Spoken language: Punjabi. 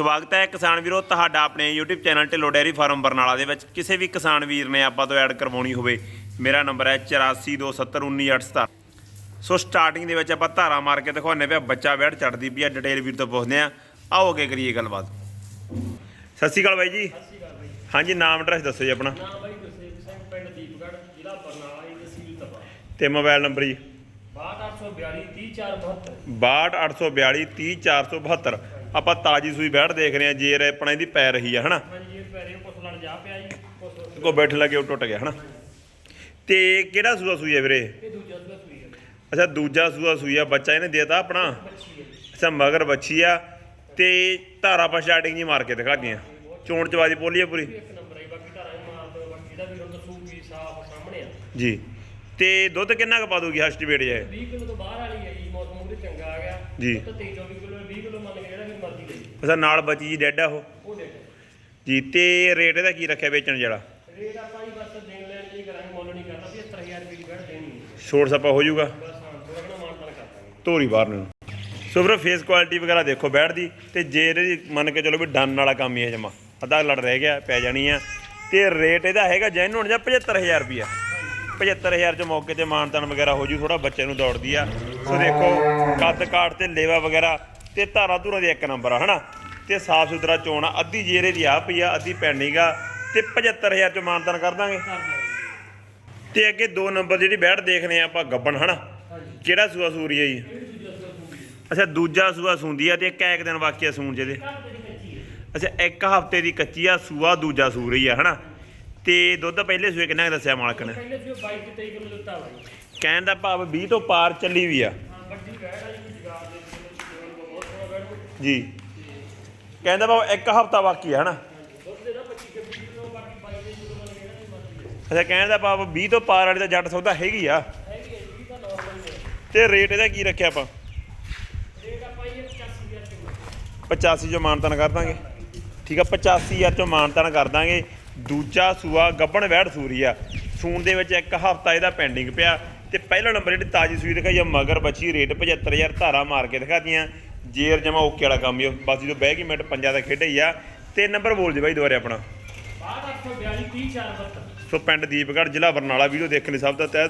ਸਵਾਗਤ ਹੈ ਕਿਸਾਨ ਵੀਰੋ ਤੁਹਾਡਾ ਆਪਣੇ YouTube channel Dhillon dairy farm Barnala ਦੇ ਵਿੱਚ। ਕਿਸੇ ਵੀ ਕਿਸਾਨ ਵੀਰ ਨੇ ਆਪਾਂ ਤੋਂ ਐਡ ਕਰਵਾਉਣੀ ਹੋਵੇ ਮੇਰਾ ਨੰਬਰ ਹੈ 8427191817 ਸੋ ਸਟਾਰਟਿੰਗ ਦੇ ਵਿੱਚ ਆਪਾਂ ਧਾਰਾ ਮਾਰ ਕੇ ਦਿਖਾਉਂਦੇ ਪਿਆ ਬੱਚਾ ਵੈੜ ਚੜਦੀ ਪਈ ਆ ਡਿਟੇਲ ਵੀਰ ਤੋਂ ਪੁੱਛਦੇ ਆ ਆਓ ਅੱਗੇ ਕਰੀਏ ਗੱਲਬਾਤ। ਸਤਿ ਸ਼੍ਰੀ ਅਕਾਲ ਬਾਈ ਜੀ। ਸਤਿ ਸ਼੍ਰੀ ਅਕਾਲ ਬਾਈ ਹਾਂਜੀ ਨਾਮ ਐਡਰੈਸ ਦੱਸੋ ਜੀ ਆਪਣਾ। ਨਾਮ ਬਾਈ ਗੁਰਸੇਵ ਸਿੰਘ ਪਿੰਡ ਦੀਪਗੜ੍ਹ ਜ਼ਿਲ੍ਹਾ ਬਰਨਾਲਾ ਜੀ ਤਹਿਸੀਲ ਤਪਾ। ਤੇ ਮੋਬਾਈਲ ਨੰਬਰ ਜੀ। 6842 30472 62842 30472 ਆਪਾਂ ਤਾਜੀ ਸੂਈ ਬੈੜ ਦੇਖ ਰਹੇ ਆ ਜੇਰ ਆਪਣਾ ਇਹਦੀ ਪੈ ਰਹੀ ਆ ਹਨਾ? ਹਾਂਜੀ ਇਹ ਪੈਰੇ ਕੁਛ ਲੜ ਜਾ ਪਿਆ ਜੀ ਕੁਛ ਕੋ ਬੈਠ ਲੱਗੇ ਉਹ ਟੁੱਟ ਗਿਆ ਹਨਾ? ਤੇ ਕਿਹੜਾ ਸੂਆ ਸੂਈ ਹੈ ਵੀਰੇ? ਇਹ ਦੂਜਾ ਸੂਆ ਸੂਈ ਹੈ ਅੱਛਾ ਦੂਜਾ ਸੂਆ ਸੂਈ ਆ ਬੱਚਾ ਇਹਨੇ ਦੇਤਾ ਆਪਣਾ? ਅੱਛਾ ਮਗਰ ਬੱਚੀ ਆ। ਤੇ ਧਾਰਾ ਪਾ ਸਟਾਰਟਿੰਗ ਜੀ ਮਾਰ ਕੇ ਦਿਖਾ ਗਏ ਚੋਣ ਚਵਾਦੀ ਪੋਲੀ ਆ ਪੂਰੀ? ਇੱਕ ਨੰਬਰ ਹੈ ਬਾਕੀ ਧਾਰਾਂ ਹੀ ਮਾਰ ਦੋ ਬਾਕੀ ਦਾ ਵੀ ਹੁਣ ਦੱਸੂ ਵੀ ਸਾਫ਼ ਸਾਹਮਣੇ ਆ। ਜੀ। ਤੇ ਦੁੱਧ ਕਿੰਨਾ ਕੁ ਪਾ ਦੂਗੀ ਹਸਟੀਵੇਟ ਜਾਏ 20 ਕਿਲੋ ਤੋਂ ਬਾਹਰ ਵਾਲੀ ਹੈ ਜੀ ਮੌਸਮ ਉਹਦੇ ਚੰਗਾ ਆ ਗਿਆ। ਜੀ। ਉਹ ਤਾਂ 23 24 ਕਿਲੋ 20 ਕਿਲੋ ਮੰਨ ਕੇ ਜਿਹੜਾ ਵੀ ਮਰਜ਼ੀ ਲਈ ਅੱਛਾ ਨਾਲ ਬੱਚੀ ਜੀ ਡੈਡ ਆ ਉਹ? ਜੀ ਤੇ ਰੇਟ ਇਹਦਾ ਕੀ ਰੱਖਿਆ ਵੇਚਣ ਜਿਹੜਾ? ਰੇਟ ਆਪਾਂ ਜੀ ਬਸ ਦੇਣ ਲੈਣ ਜੀ ਕਰਾਂਗੇ ਮੁੱਲ ਨਹੀਂ ਕਰਨਾ 75000 ਰੁਪਏ ਦੀ ਬੈਠ ਦੇਣੀ ਹੈ। ਛੋੜ ਸਪਾ ਹੋ ਜਾਊਗਾ। ਬਸ ਹਾਂ ਥੋੜਾ ਘਣਾ ਮਾਨ ਤਾਨ ਕਰ ਦਾਂਗੇ। ਧੋਰੀ ਬਾਹਰ ਨੂੰ। ਸੋ ਵੀਰੋ ਫੇਸ ਕੁਆਲਿਟੀ ਵਗੈਰਾ ਦੇਖੋ ਬੈਠ ਦੀ ਤੇ ਜੇ ਇਹਦੀ ਮੰਨ ਕੇ ਚਲੋ ਵੀ ਡਨ ਵਾਲਾ ਕੰਮ ਹੀ ਹੈ ਜਮਾ। ਅੱਧਾ ਲੜ ਰਹਿ ਗਿਆ ਪੈ ਜਾਣੀ ਆ। ਤੇ ਰੇਟ ਇਹਦਾ ਹੈਗਾ ਜੈਨੂਨ ਜਾਂ 75000 ਰੁਪਿਆ 75000 ਚ ਮੌਕੇ ਤੇ ਮਾਨਤਨ ਵਗੈਰਾ ਹੋ ਜੂ ਥੋੜਾ ਬੱਚੇ ਨੂੰ ਦੌੜਦੀ ਆ। ਸੋ ਦੇਖੋ, ਕੱਦ ਕਾਟ ਤੇ ਲੇਵਾ ਵਗੈਰਾ ਤੇ ਧਾਰਾ ਧੂਰਾ ਦੇ ਇੱਕ ਨੰਬਰ ਆ, ਹਨਾ? ਤੇ ਸਾਫ਼ ਸੁਥਰਾ ਚੋਣ ਆ, ਅੱਧੀ ਜੇਰੇ ਦੀ ਆ ਪਈ ਆ, ਅੱਧੀ ਪੈਂਡਿੰਗ ਆ ਤੇ 75000 ਚ ਮਾਨਤਨ ਕਰ ਦਾਂਗੇ। ਕਰ ਦਾਂਗੇ ਤੇ ਅੱਗੇ ਦੋ ਨੰਬਰ ਜਿਹੜੀ ਬੈਠ ਦੇਖਨੇ ਆ ਆਪਾਂ, ਗੱਬਣ, ਹਨਾ? ਹਾਂਜੀ ਕਿਹੜਾ ਸੂਆ ਸੂਰੀ ਆ ਜੀ? ਅੱਛਾ, ਦੂਜਾ ਸੂਆ ਸੁੰਦੀ ਆ ਤੇ ਇੱਕ ਦਿਨ ਵਾਕਿਆ ਆ ਸੂਣ ਜਿਹਦੇ ਅੱਛਾ, ਇੱਕ ਹਫ਼ਤੇ ਦੀ ਕੱਚੀ ਆ, ਸੂਆ ਦੂਜਾ ਸੂ ਰਹੀ ਆ, ਹਨਾ? ਤੇ ਦੁੱਧ ਪਹਿਲੇ ਸੂਏ ਕਿੰਨਾ ਕੁ ਦੱਸਿਆ ਮਾਲਕ ਨੇ? ਪਹਿਲੇ ਸੀ 22 ਤੇ 23 ਕਿਲੋ ਦਿੱਤਾ ਬਾਈ। ਕਹਿਣ ਦਾ ਭਾਵ 20 ਤੋਂ ਪਾਰ ਚੱਲੀ ਵੀ ਆ। ਹਾਂ ਵੱਡੀ ਜਗਾਰ ਦੇ ਵਿੱਚ ਬਹੁਤ ਜੀ। ਕਹਿੰਦਾ ਭਾਵ ਇੱਕ ਹਫਤਾ ਬਾਕੀ ਆ ਹਨਾ? ਦੁੱਧ ਦੇ ਨਾ 25 ਕੇ 20 ਕਿਲੋ ਬਾਕੀ 22 ਦੇ ਕਿਲੋ ਵਾਲੀ ਜਿਹੜਾ ਵੀ ਮਰਜ਼ੀ ਹੈ ਅੱਛਾ ਕਹਿਣ ਦਾ ਭਾਵ 20 ਤੋਂ ਪਾਰ ਵਾਲੀ ਤਾਂ ਜੱਟ ਸੌਦਾ ਹੈਗੀ ਆ। ਹੈਗੀ ਹੈ ਜੀ ਤਾਂ ਨਾਰਮਲ ਹੈ ਤੇ ਰੇਟ ਇਹਦਾ ਕੀ ਰੱਖਿਆ ਆਪਾਂ? ਰੇਟ ਆਪਾਂ ਇਹ 85000 ਕਿਲੋ 85 ਜੋ ਮਾਨਤਨ ਕਰ ਦਾਂਗੇ। ਠੀਕ ਆ 85000 ਚੋਂ ਮਾਨਤਨ ਕਰ ਦਾਂਗੇ। ਦੂਜਾ ਸੂਆ ਗੱਬਣ ਵੈੜ ਸੂਰੀ ਆ। ਸੂਣ ਦੇ ਵਿੱਚ ਇੱਕ ਹਫਤਾ ਇਹਦਾ ਪੈਂਡਿੰਗ ਪਿਆ ਤੇ ਪਹਿਲਾ ਨੰਬਰ ਜਿਹੜੀ ਤਾਜੀ ਸੂਈ ਦਿਖਾਈ ਆ ਮਗਰ ਬੱਚੀ ਰੇਟ 75000 ਧਾਰਾ ਮਾਰ ਕੇ ਦਿਖਾਤੀਆਂ। ਜੇਰ ਜਮਾ ਓਕੇ ਵਾਲਾ ਕੰਮ ਹੀ। ਬਸ ਜਦੋਂ ਬਹਿ ਗਈ ਮਿੰਟ ਪੰਜਾਂ ਦਾ ਖੇਡਿਆ ਹੀ ਆ। ਤੇ ਨੰਬਰ ਬੋਲ ਜੀ ਬਾਈ ਦੁਬਾਰੇ ਆਪਣਾ। 6842 30472 ਸੋ ਪਿੰਡ ਦੀਪਗੜ੍ਹ ਜ਼ਿਲ੍ਹਾ ਬਰਨਾਲਾ ਵੀਡੀਓ ਦੇਖਣ ਲਈ ਸਭ ਦਾ ਤਹਿ